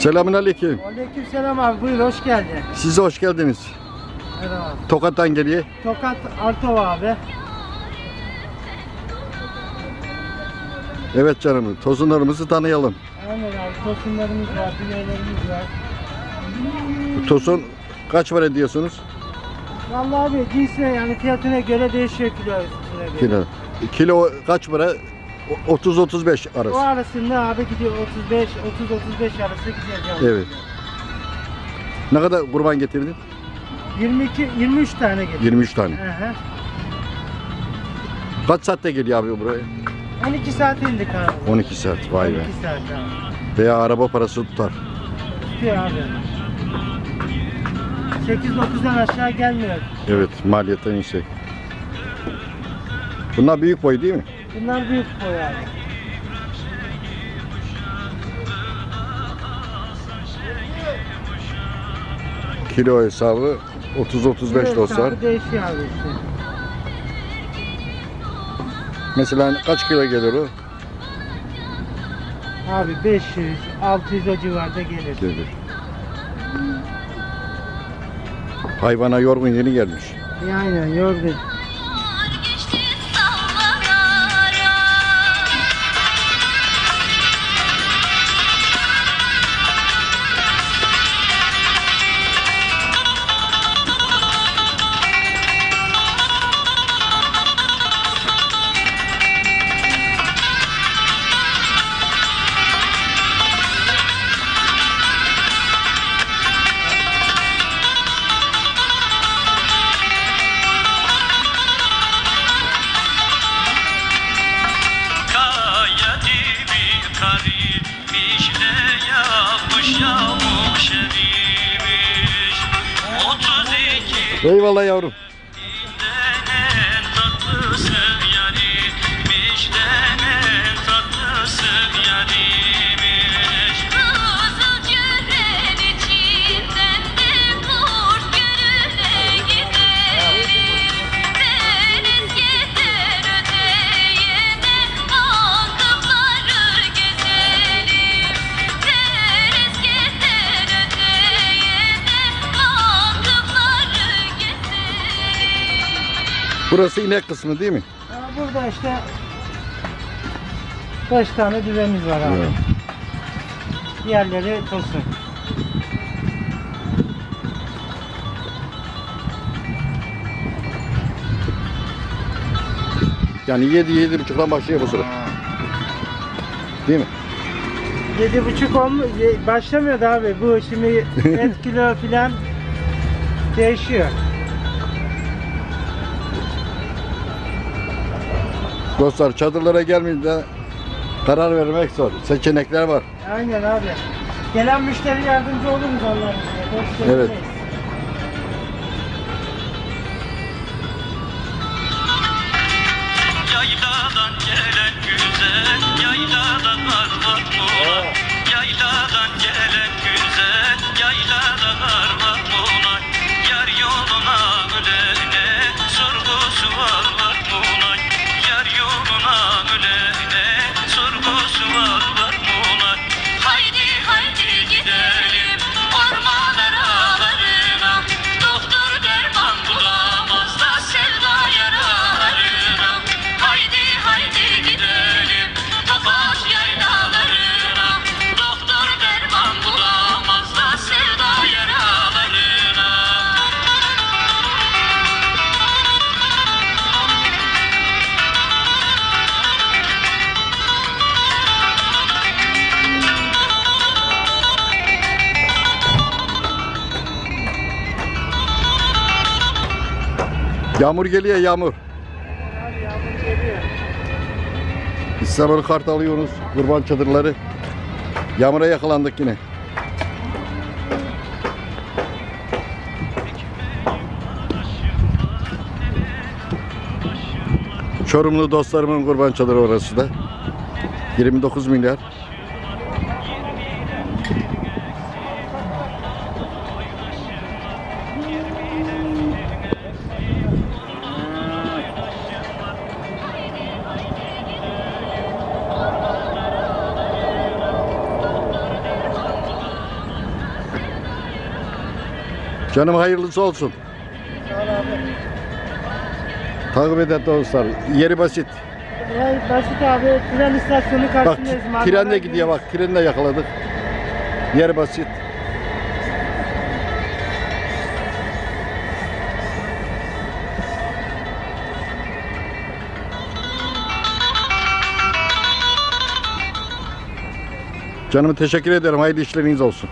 Selamun aleyküm. Aleykümselam abi buyur hoş geldin. Siz de hoş geldiniz. Merhaba. Tokat'tan geliyor. Tokat Altova abi. Evet canım. Tosunlarımızı tanıyalım. Aynen abi tosunlarımız var, binelerimiz var. Bu Tosun kaç para diyorsunuz? Vallahi abi cinsine yani fiyatına göre değişiyor kilo üstüne göre. Kilo. Kilo kaç para? O- 30-35 O arası. arasında abi gidiyor 35, 30-35 arası gidiyor canım. Evet. Ne kadar kurban getirdin? 22, 23 tane geliyor. 23 tane. Hı hı. Kaç saatte geliyor abi buraya? 12 saat indik abi. 12 saat. Vay be. 12 saat abi. Veya araba parası tutar. Tutuyor abi. 8-9'dan aşağı gelmiyor. Evet. Maliyetten yüksek. Bunlar büyük boy değil mi? Bunlar büyük boy abi. Kilo hesabı 30-35 Evet, dostlar. Değişiyor abi işte. Mesela kaç kilo gelir o? Abi 500, 600 o civarda gelir. Gelir. Hayvana yorgun yeni gelmiş. Ya Aynen yorgun. Eyvallah yavrum. Burası inek kısmı değil mi? Burada işte 5 tane düvemiz var abi. Evet. Diğerleri tosun. Yani 7 yedi buçuktan başlıyor bu sıra. Değil mi? Yedi buçuk ye- başlamıyordu abi. Bu şimdi et kilo filan değişiyor. Dostlar çadırlara gelmeyince karar vermek zor. Seçenekler var. Aynen abi. Gelen müşteri yardımcı oluruz onlara. Evet. Yağmur geliyor yağmur. İstanbul kart alıyoruz. Kurban çadırları. Yağmura yakalandık yine. Çorumlu dostlarımın kurban çadırı orası da. 29 milyar. Canım hayırlısı olsun. Sağ ol abi. Takip eden dostlar. Yeri basit. Basit abi. Tren istasyonu Bak karşısındayız. Marmara tren de Gümrük. gidiyor bak. Treni de yakaladık. Yer basit. Canım teşekkür ederim. Hayırlı işleriniz olsun.